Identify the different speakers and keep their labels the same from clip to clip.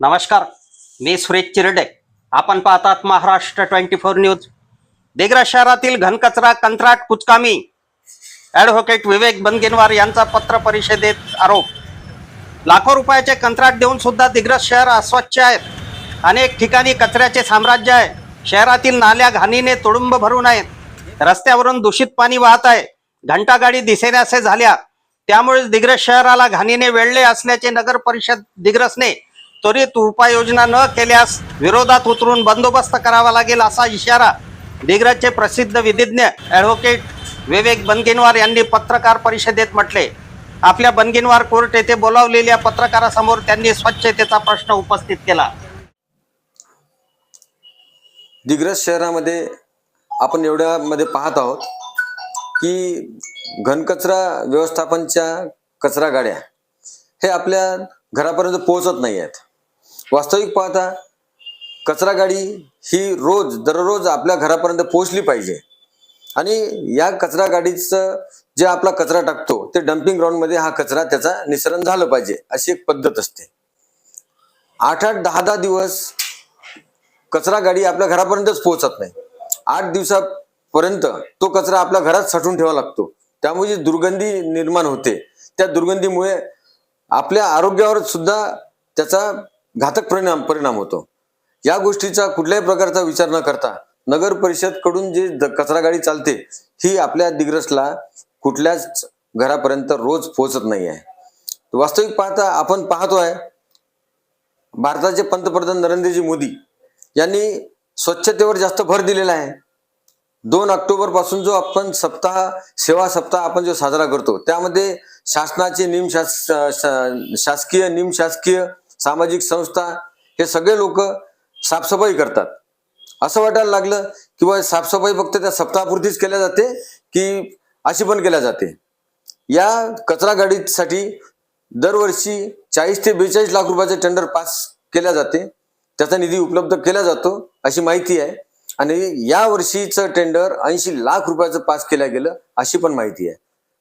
Speaker 1: नमस्कार मी सुरेश चिरडे. आपण पाहतात Maharashtra twenty four news. Digras शहरातील घनकचरा कंत्राट कुचकामी ॲडव्होकेट विवेक बनगिनवार यांचा पत्र परिषदेत आरोप. लाखो रुपयाचे कंत्राट देऊन सुद्धा दिग्रस शहर अस्वच्छ आहेत. अनेक ठिकाणी कचऱ्याचे साम्राज्य आहे. शहरातील नाल्या घाणीने तुडुंब भरून आहेत. रस्त्यावरून दूषित पाणी वाहत आहे. घंटागाडी दिसेनासे झाल्या. त्यामुळे दिग्रस शहराला घाणीने वेढले असल्याचे नगर परिषद दिग्रसने त्वरित उपाययोजना न केल्यास विरोधात उतरून बंदोबस्त करावा लागेल असा इशारा दिग्रजचे प्रसिद्ध विधिज्ञ ॲडव्होकेट विवेक बनगिनवार यांनी पत्रकार परिषदेत म्हटले. आपल्या बनगिनवार कोर्ट येथे बोलावलेल्या पत्रकारासमोर त्यांनी स्वच्छतेचा प्रश्न उपस्थित केला.
Speaker 2: दिग्रज शहरामध्ये आपण एवढ्यामध्ये पाहत आहोत की घनकचरा व्यवस्थापनच्या कचरा गाड्या हे आपल्या घरापर्यंत पोहोचत नाही आहेत. वास्तविक पाहता कचरा गाडी ही रोज दररोज आपल्या घरापर्यंत पोहोचली पाहिजे. आणि या कचरा गाडीचं जे आपला कचरा टाकतो ते डम्पिंग ग्राउंडमध्ये हा कचरा त्याचा निसरण झालं पाहिजे अशी एक पद्धत असते. आठ आठ दहा दहा दिवस कचरा गाडी आपल्या घरापर्यंतच पोहोचत नाही. आठ दिवसापर्यंत तो कचरा आपल्या घरात साठवून ठेवावा लागतो. त्यामुळे जी दुर्गंधी निर्माण होते त्या दुर्गंधीमुळे आपल्या आरोग्यावर सुद्धा त्याचा घातक परिणाम परिणाम होतो. या गोष्टीचा कुठल्याही प्रकारचा विचार न करता नगर परिषदकडून जी कचरा गाडी चालते ही आपल्या दिग्रसला कुठल्याच घरापर्यंत रोज पोहोचत नाही आहे वास्तविक पाहता आपण पाहतो आहे भारताचे पंतप्रधान नरेंद्रजी मोदी यांनी स्वच्छतेवर जास्त भर दिलेला आहे. दोन ऑक्टोबरपासून जो आपण सप्ताह सेवा सप्ताह आपण जो साजरा करतो त्यामध्ये शासनाचे निमशास शा- शासकीय निमशासकीय सामाजिक संस्था हे सगळे लोक साफसफाई करतात. असं वाटायला लागलं की बा साफसफाई फक्त त्या सप्ताहापुरतीच केल्या जाते की अशी पण केल्या जाते? या कचरा गाडीसाठी दरवर्षी चाळीस ते बेचाळीस लाख रुपयाचे टेंडर पास केल्या जाते. त्याचा निधी उपलब्ध केला जातो अशी माहिती आहे. आणि या वर्षीचं टेंडर ऐंशी लाख रुपयाचं पास केलं गेलं अशी पण माहिती आहे.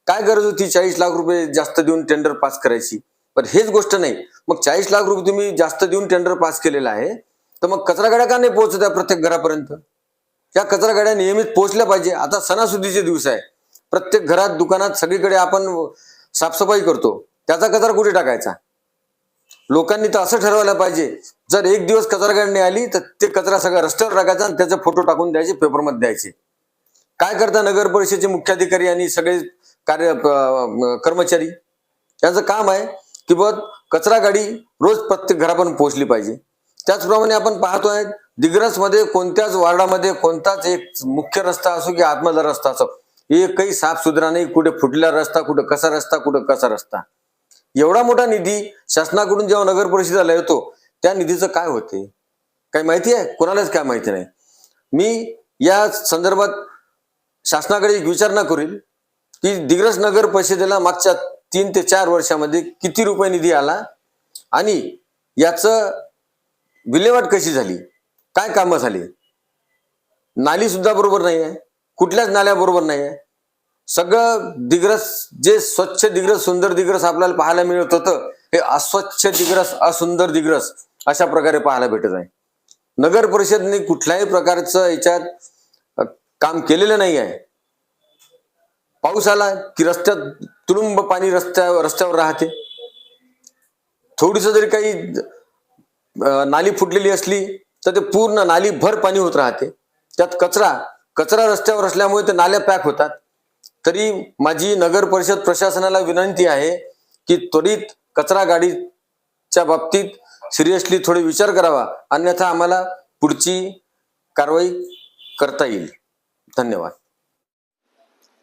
Speaker 2: काय गरज होती चाळीस लाख रुपये जास्त देऊन टेंडर पास करायची? पण हेच गोष्ट नाही. मग चाळीस लाख रुपये तुम्ही जास्त देऊन टेंडर पास केलेला आहे तर मग कचरा गाड्या का नाही पोहोचत आहे प्रत्येक घरापर्यंत? या कचरा गाड्या नियमित पोहोचल्या पाहिजे. आता सणासुदीचे दिवस आहे. प्रत्येक घरात दुकानात सगळीकडे आपण साफसफाई करतो. त्याचा कचरा कुठे टाकायचा? लोकांनी तर असं ठरवायला पाहिजे जर एक दिवस कचरा गाडी आली तर ते कचरा सगळा रस्त्यावर टाकायचा आणि त्याचे फोटो टाकून द्यायचे पेपरमध्ये द्यायचे. काय करता नगर परिषदेचे मुख्याधिकारी आणि सगळे कार्य कर्मचारी? यांचं काम आहे. की बघ कचरा गाडी रोज प्रत्येक घरापर्यंत पोहोचली पाहिजे. त्याचप्रमाणे आपण पाहतोय दिग्रसमध्ये कोणत्याच वार्डामध्ये कोणताच एक मुख्य रस्ता असो की आतमधला रस्ता असो एकही साफ सुधरा नाही कुठे फुटला रस्ता कुठे कसा रस्ता कुठे कसा रस्ता. एवढा मोठा निधी शासनाकडून जेव्हा नगर परिषदेला येतो त्या निधीचं काय होते? काही माहिती आहे? कोणालाच काय माहिती नाही. मी या संदर्भात शासनाकडे एक विचारणा करील की दिग्रस नगर परिषदेला मागच्या तीन ते चार वर्षामध्ये किती रुपये निधी आला आणि याचं विल्हेवाट कशी झाली? काय कामं झाली? नाली सुद्धा बरोबर नाही आहे कुठल्याच नाल्या बरोबर नाही आहे सगळं दिग्रस जे स्वच्छ दिग्रस सुंदर दिग्रस आपल्याला पाहायला मिळत होतं हे अस्वच्छ दिग्रस असुंदर दिग्रस अशा प्रकारे पाहायला भेटत आहे. नगर परिषदने कुठल्याही प्रकारचं याच्यात काम केलेलं नाही आहे पाऊस आला की रस्त्यात तुडुंब पाणी रस्त्या रस्त्यावर राहते. थोडीस जरी काही नाली फुटलेली असली तर ते पूर्ण नाली भर पाणी होत राहते. त्यात कचरा कचरा रस्त्यावर असल्यामुळे ते नाल्या पॅक होतात. तरी माझी नगर परिषद प्रशासनाला विनंती आहे की त्वरित कचरा गाडीच्या बाबतीत सिरियसली थोडे विचार करावा. अन्यथा आम्हाला पुढची कारवाई करता येईल. धन्यवाद.